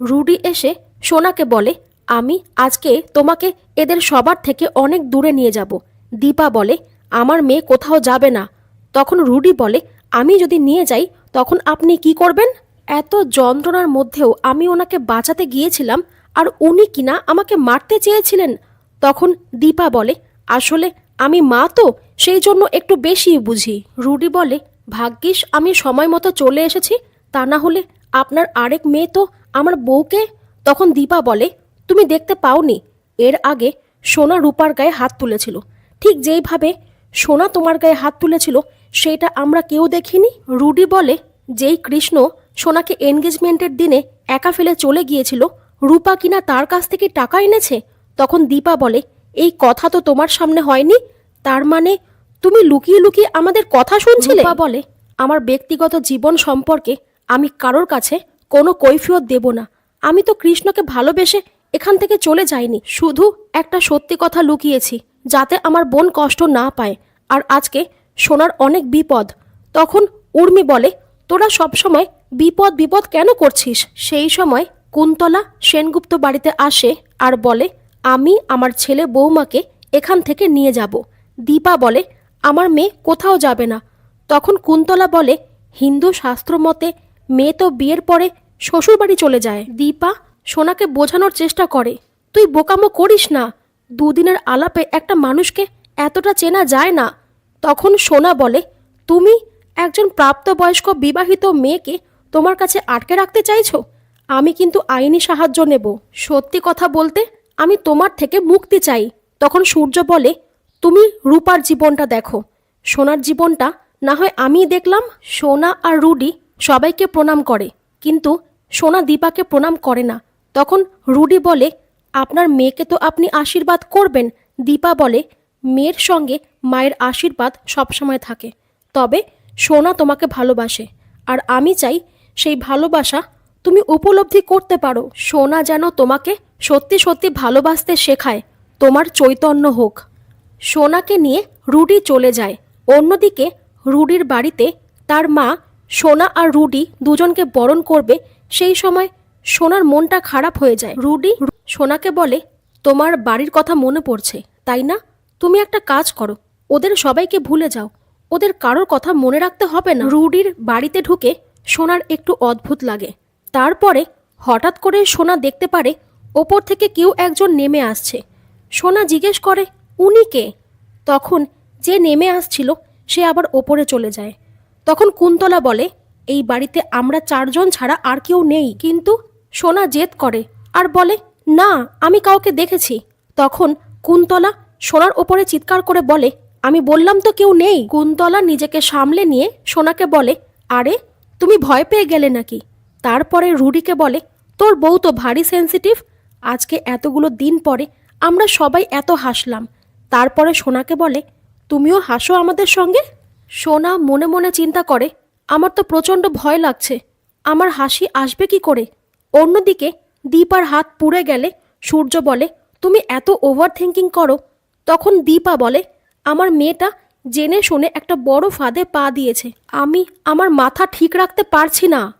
Rudi এসে সোনাকে বলে, আমি আজকে তোমাকে এদের সবার থেকে অনেক দূরে নিয়ে যাব। দীপা বলে, আমার মেয়ে কোথাও যাবে না। তখন রুডি বলে, আমি যদি নিয়ে যাই, তখন আপনি কি করবেন? এত যন্ত্রণার মধ্যেও আমি ওনাকে বাঁচাতে গিয়েছিলাম, আর উনি কিনা আমাকে মারতে চেয়েছিলেন। তখন দীপা বলে, আসলে আমি মা তো, সেই জন্য একটু বেশি বুঝি। রুডি বলে, ভাগ্যিস আমি সময় মতো চলে এসেছি, তা না হলে আপনার আরেক মেয়ে তো আমার বউকে? তখন দীপা বলে, তুমি দেখতে পাওনি। এর আগে সোনা রূপার গায়ে হাত তুলেছিল। ঠিক যেইভাবে সোনা তোমার গায়ে হাত তুলেছিল, সেটা আমরা কেউ দেখিনি। রুডি বলে, যেই কৃষ্ণ সোনাকে এনগেজমেন্টের দিনে একা ফেলে চলে গিয়েছিল, রূপা কিনা তার কাছ থেকে টাকা এনেছে? তখন দীপা বলে, এই কথা তো তোমার সামনে হয়নি। তার মানে তুমি লুকিয়ে লুকিয়ে আমাদের কথা শুনছিলে? বলে, আমার ব্যক্তিগত জীবন সম্পর্কে আমি কারোর কাছে কোনো কৈফিয়ত দেব না। আমি তো কৃষ্ণকে ভালোবেসে এখান থেকে চলে যাইনি। শুধু একটা সত্যি কথা লুকিয়েছি, যাতে আমার বোন কষ্ট না পায়। আর আজকে সোনার অনেক বিপদ। তখন উর্মি বলে, তোরা সবসময় বিপদ বিপদ কেন করছিস? সেই সময় কুন্তলা সেনগুপ্ত বাড়িতে আসে আর বলে, আমি আমার ছেলে বৌমাকে এখান থেকে নিয়ে যাব। দীপা বলে, আমার মেয়ে কোথাও যাবে না। তখন কুন্তলা বলে, হিন্দু শাস্ত্র মতে মেয়ে তো বিয়ের পরে শ্বশুরবাড়ি চলে যায়। দীপা সোনাকে বোঝানোর চেষ্টা করে। তুই বোকামো করিস না। দুদিনের আলাপে একটা মানুষকে এতটা চেনা যায় না। তখন সোনা বলে, তুমি একজন প্রাপ্তবয়স্ক বিবাহিত মেয়েকে তোমার কাছে আটকে রাখতে চাইছো? আমি কিন্তু আইনি সাহায্য নেব। সত্যি কথা বলতে আমি তোমার থেকে মুক্তি চাই। তখন সূর্য বলে, তুমি রূপার জীবনটা দেখো। সোনার জীবনটা না হয় আমিই দেখলাম। সোনা আর রুডি সবাইকে প্রণাম করে। কিন্তু সোনা দীপাকে প্রণাম করে না। তখন রুডি বলে, আপনার মেয়েকে তো আপনি আশীর্বাদ করবেন। দীপা বলে, মেয়ের সঙ্গে মায়ের আশীর্বাদ সবসময় থাকে। তবে সোনা তোমাকে ভালোবাসে। আর আমি চাই সেই ভালোবাসা তুমি উপলব্ধি করতে পারো। সোনা যেন তোমাকে সত্যি সত্যি ভালোবাসতে শেখায়। তোমার চৈতন্য হোক। সোনাকে নিয়ে রুডি চলে যায়। অন্যদিকে রুডির বাড়িতে তার মা সোনা আর রুডি দুজনকে বরণ করবে, সেই সময় সোনার মনটা খারাপ হয়ে যায়। রুডি সোনাকে বলে, তোমার বাড়ির কথা মনে পড়ছে, তাই না? তুমি একটা কাজ করো, ওদের সবাইকে ভুলে যাও, ওদের কারোর কথা মনে রাখতে হবে না। রুডির বাড়িতে ঢুকে সোনার একটু অদ্ভুত লাগে। তারপরে হঠাৎ করে সোনা দেখতে পারে, ওপর থেকে কেউ একজন নেমে আসছে। সোনা জিজ্ঞেস করে, উনি কে? তখন যে নেমে আসছিল, সে আবার ওপরে চলে যায়। তখন কুন্তলা বলে, এই বাড়িতে আমরা চারজন ছাড়া আর কেউ নেই, কিন্তু সোনা জেদ করে। আর বলে, না, আমি কাউকে দেখেছি। তখন কুন্তলা সোনার ওপরে চিৎকার করে বলে, আমি বললাম তো কেউ নেই। কুন্তলা নিজেকে সামলে নিয়ে সোনাকে বলে, আরে, তুমি ভয় পেয়ে গেলে নাকি? তারপরে রুডিকে বলে, তোর বউ তো ভারী সেন্সিটিভ আজকে এতগুলো দিন পরে আমরা সবাই এত হাসলাম। তারপরে সোনাকে বলে, তুমিও হাসো আমাদের সঙ্গে? সোনা মনে মনে চিন্তা করে, আমার তো প্রচণ্ড ভয় লাগছে। আমার হাসি আসবে কি করে? অন্যদিকে, দীপার হাত পুড়ে গেলে সূর্য বলে, তুমি এত ওভার থিঙ্কিং করো। তখন দীপা বলে, আমার মেয়েটা জেনে শুনে একটা বড় ফাঁদে পা দিয়েছে। আমি আমার মাথা ঠিক রাখতে পারছি না।